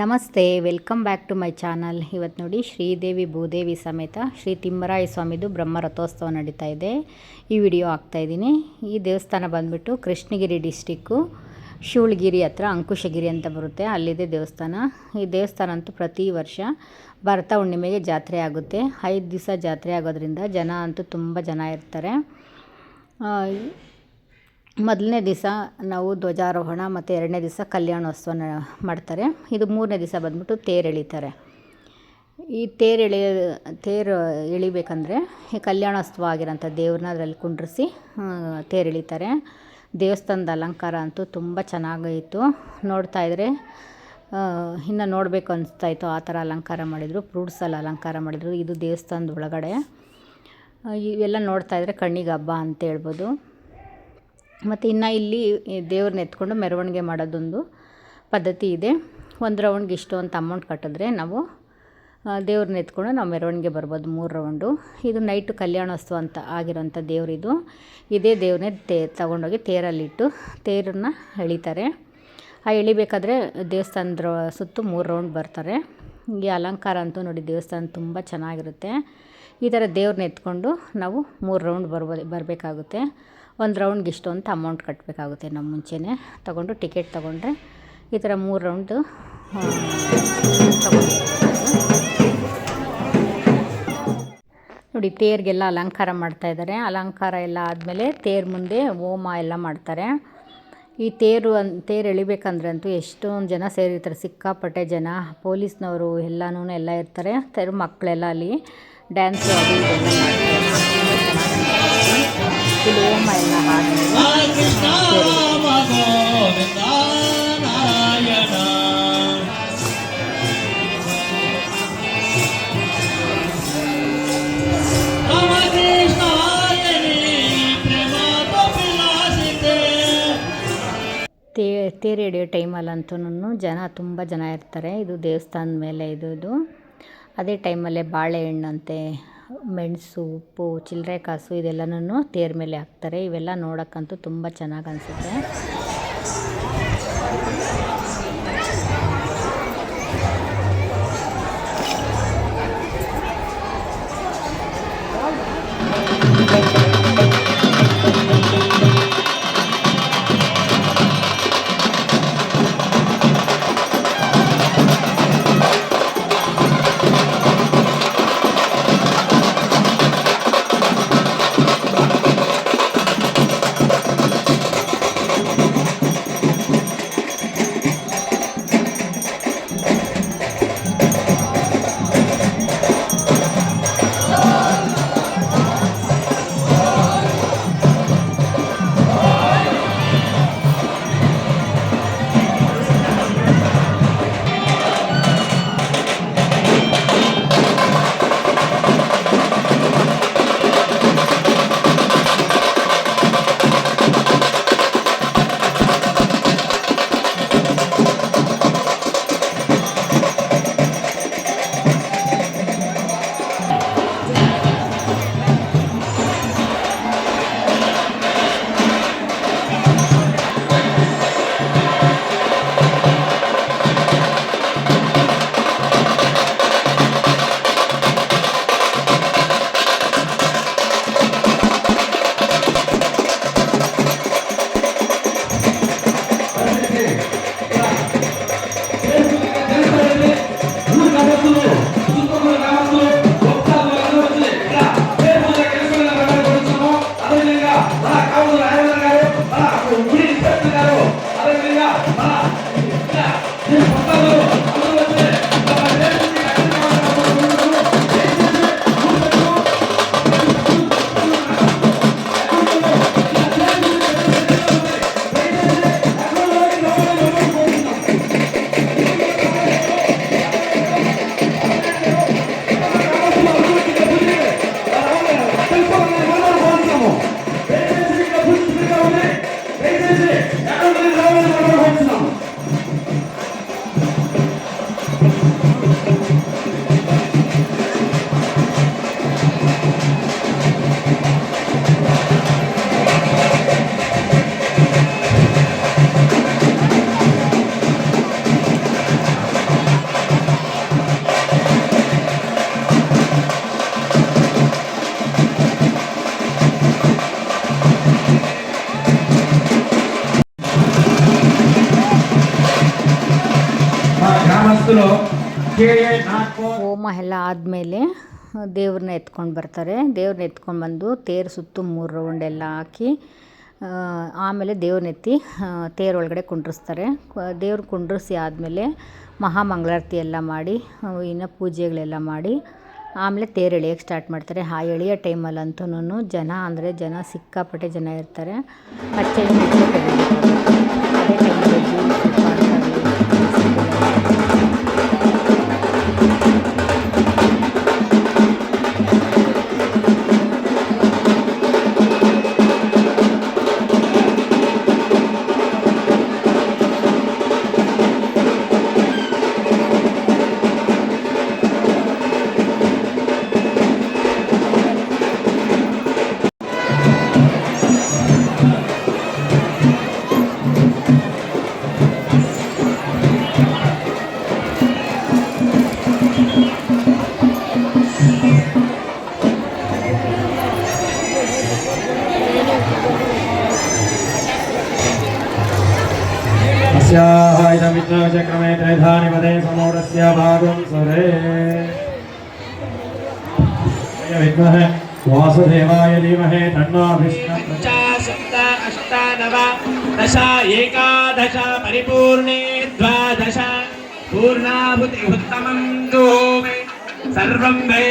ನಮಸ್ತೆ, welcome back to my channel. ಇವತ್ತು ನೋಡಿ ಶ್ರೀದೇವಿ ಭೂದೇವಿ ಸಮೇತ ಶ್ರೀ ತಿಮ್ಮರಾಯ ಸ್ವಾಮಿದು ಬ್ರಹ್ಮ ರಥೋತ್ಸವ ನಡೀತಾ ಇದೆ. ಈ ವಿಡಿಯೋ ಹಾಕ್ತಾಯಿದ್ದೀನಿ ಈ ದೇವಸ್ಥಾನ ಬಂದುಬಿಟ್ಟು ಕೃಷ್ಣಗಿರಿ ಡಿಸ್ಟಿಕ್ಕು ಶಿವಳಗಿರಿ ಹತ್ರ ಅಂಕುಶಗಿರಿ ಅಂತ ಬರುತ್ತೆ. ಅಲ್ಲಿದೆ ದೇವಸ್ಥಾನ. ಈ ದೇವಸ್ಥಾನ ಅಂತೂ ಪ್ರತಿ ವರ್ಷ ಭರತ ಹುಣ್ಣಿಮೆಗೆ ಜಾತ್ರೆ ಆಗುತ್ತೆ. ಐದು ದಿವಸ ಜಾತ್ರೆ ಆಗೋದ್ರಿಂದ ಜನ ಅಂತೂ ತುಂಬ ಜನ ಇರ್ತಾರೆ. ಮೊದಲನೇ ದಿವಸ ನಾವು ಧ್ವಜಾರೋಹಣ ಮತ್ತು ಎರಡನೇ ದಿವಸ ಕಲ್ಯಾಣೋತ್ಸವನ ಮಾಡ್ತಾರೆ. ಇದು ಮೂರನೇ ದಿವಸ ಬಂದ್ಬಿಟ್ಟು ತೇರು ಎಳಿತಾರೆ. ಈ ತೇರು ಎಳಿ, ತೇರು ಎಳಿಬೇಕಂದ್ರೆ ಈ ಕಲ್ಯಾಣೋತ್ಸವ ಆಗಿರೋಂಥ ದೇವ್ರನ್ನ ಅದರಲ್ಲಿ ಕುಂಡ್ರಿಸಿ ತೇರು ಎಳಿತಾರೆ. ದೇವಸ್ಥಾನದ ಅಲಂಕಾರ ಅಂತೂ ತುಂಬ ಚೆನ್ನಾಗಿತ್ತು ನೋಡ್ತಾ ಇದ್ದರೆ ಇನ್ನು ನೋಡಬೇಕು ಅನಿಸ್ತಾ ಇತ್ತು ಆ ಥರ ಅಲಂಕಾರ ಮಾಡಿದರು ಫ್ರೂಟ್ಸಲ್ಲಿ ಅಲಂಕಾರ ಮಾಡಿದರು. ಇದು ದೇವಸ್ಥಾನದ ಒಳಗಡೆ. ಇವೆಲ್ಲ ನೋಡ್ತಾ ಇದ್ದರೆ ಕಣ್ಣಿಗೆ ಹಬ್ಬ ಅಂತ ಹೇಳ್ಬೋದು. ಮತ್ತು ಇನ್ನು ಇಲ್ಲಿ ದೇವ್ರನ್ನ ಎತ್ಕೊಂಡು ಮೆರವಣಿಗೆ ಮಾಡೋದೊಂದು ಪದ್ಧತಿ ಇದೆ. ಒಂದು ರೌಂಡ್ಗೆ ಇಷ್ಟು ಅಂತ ಅಮೌಂಟ್ ಕಟ್ಟಿದ್ರೆ ನಾವು ದೇವ್ರನ್ನ ಎತ್ಕೊಂಡು ನಾವು ಮೆರವಣಿಗೆ ಬರ್ಬೋದು ಮೂರು ರೌಂಡು. ಇದು ನೈಟು ಕಲ್ಯಾಣೋತ್ಸವ ಅಂತ ಆಗಿರೋಂಥ ದೇವರಿದು. ಇದೇ ದೇವ್ರನ್ನೇ ತೇ, ತಗೊಂಡೋಗಿ ತೇರಲ್ಲಿಟ್ಟು ತೇರನ್ನ ಎಳಿತಾರೆ. ಆ ಎಳಿಬೇಕಾದ್ರೆ ದೇವಸ್ಥಾನದ ಸುತ್ತು ಮೂರು ರೌಂಡ್ ಬರ್ತಾರೆ. ಈ ಅಲಂಕಾರ ಅಂತೂ ನೋಡಿ ದೇವಸ್ಥಾನ ತುಂಬ ಚೆನ್ನಾಗಿರುತ್ತೆ. ಈ ಥರ ದೇವ್ರನ್ನ ಎತ್ಕೊಂಡು ನಾವು ಮೂರು ರೌಂಡ್ ಬರ್ಬೋದು, ಬರಬೇಕಾಗುತ್ತೆ. ಒಂದು ರೌಂಡ್ಗೆ ಇಷ್ಟು ಅಂತ ಅಮೌಂಟ್ ಕಟ್ಟಬೇಕಾಗುತ್ತೆ ನಮ್ಮ ಮುಂಚೆನೇ. ತೊಗೊಂಡು ಟಿಕೆಟ್ ತೊಗೊಂಡ್ರೆ ಈ ಥರ ಮೂರು ರೌಂಡು ನೋಡಿ, ತೇರಿಗೆಲ್ಲ ಅಲಂಕಾರ ಮಾಡ್ತಾ ಇದ್ದಾರೆ. ಅಲಂಕಾರ ಎಲ್ಲ ಆದಮೇಲೆ ತೇರು ಮುಂದೆ ಹೋಮ ಎಲ್ಲ ಮಾಡ್ತಾರೆ. ಈ ತೇರು ಅನ್, ತೇರು ಎಳಿಬೇಕಂದ್ರೆ ಅಂತೂ ಎಷ್ಟೊಂದು ಜನ ಸೇರಿರ್ತಾರೆ. ಸಿಕ್ಕಾಪಟ್ಟೆ ಜನ, ಪೊಲೀಸ್ನವರು ಎಲ್ಲನೂ ಎಲ್ಲ ಇರ್ತಾರೆ. ತೇರು ಮಕ್ಕಳೆಲ್ಲ ಅಲ್ಲಿ ಡ್ಯಾನ್ಸು ತೇ ತೇರು ಎಳೆಯೋ ಟೈಮಲ್ಲಂತೂ ಜನ ತುಂಬ ಜನ ಇರ್ತಾರೆ. ಇದು ದೇವಸ್ಥಾನದ ಮೇಲೆ ಇದು ಇದು ಅದೇ ಟೈಮಲ್ಲೇ ಬಾಳೆಹಣ್ಣಂತೆ, ಮೆಣಸು, ಉಪ್ಪು, ಚಿಲ್ಲರೆ ಕಾಸು ಇದೆಲ್ಲನೂ ತೇರು ಮೇಲೆ ಹಾಕ್ತಾರೆ. ಇವೆಲ್ಲ ನೋಡೋಕ್ಕಂತೂ ತುಂಬ ಚೆನ್ನಾಗಿ ಅನಿಸುತ್ತೆ. ಹೋಮ ಎಲ್ಲ ಆದಮೇಲೆ ದೇವ್ರನ್ನ ಎತ್ಕೊಂಡು ಬರ್ತಾರೆ. ದೇವ್ರನ್ನ ಎತ್ಕೊಂಡು ಬಂದು ತೇರು ಸುತ್ತು ಮೂರು ರೌಂಡ್ ಎಲ್ಲ ಹಾಕಿ ಆಮೇಲೆ ದೇವ್ರನ್ನೆತ್ತಿ ಎತ್ತಿ ಆ, ತೇರ್ ಒಳಗಡೆ ಕುಂಡ್ರಿಸ್ತಾರೆ. ದೇವ್ರ ಕುಂಡ್ರಿಸಿ ಆದಮೇಲೆ ಮಹಾಮಂಗಳಾರತಿ ಎಲ್ಲ ಮಾಡಿ ಇನ್ನು ಪೂಜೆಗಳೆಲ್ಲ ಮಾಡಿ ಆಮೇಲೆ ತೇರು ಎಳೆಯೋಕ್ಕೆ ಸ್ಟಾರ್ಟ್ ಮಾಡ್ತಾರೆ. ಆ ಎಳೆಯೋ ಟೈಮಲ್ಲಂತೂ ಜನ ಅಂದರೆ ಜನ ಸಿಕ್ಕಾಪಟ್ಟೆ ಜನ ಇರ್ತಾರೆ. ಅಚ್ಚೆ समोरस्य भागं सुरे विद्महे वासुदेवाय धीमहे तन्नो विष्णु। सप्त अष्ट नव, दश, एकादश, परिपूर्णे द्वादश। पूर्णाभुति उत्तमं दोमे सर्वं वै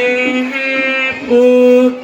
पूर्णाहुतिः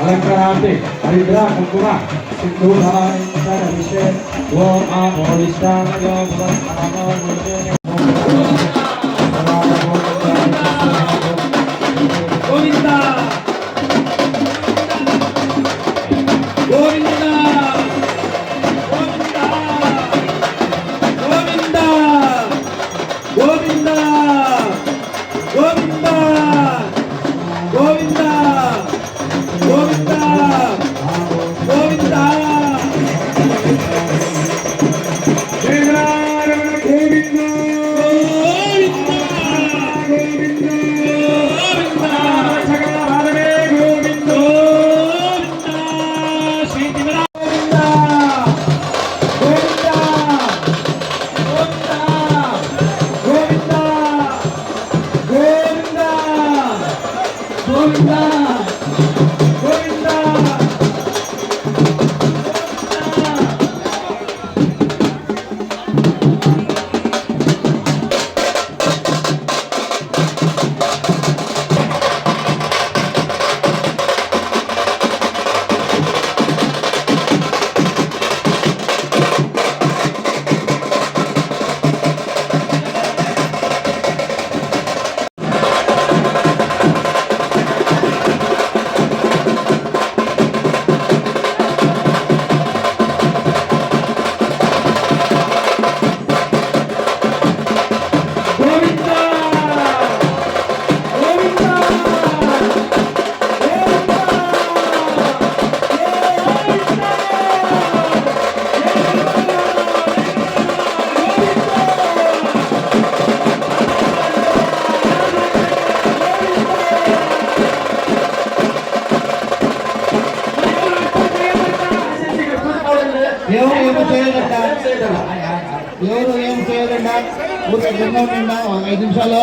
అలంకరాంతి హరిద్ర కుంకుమ సింధూరాభిషేక్ ఓ ఆ మోడిష్టానో Yeah. ఎవరు ఏమి చేయాలంటే ఎవరు ఏమి చేయాలంటే ఊరికి ఐదు నిమిషాల్లో.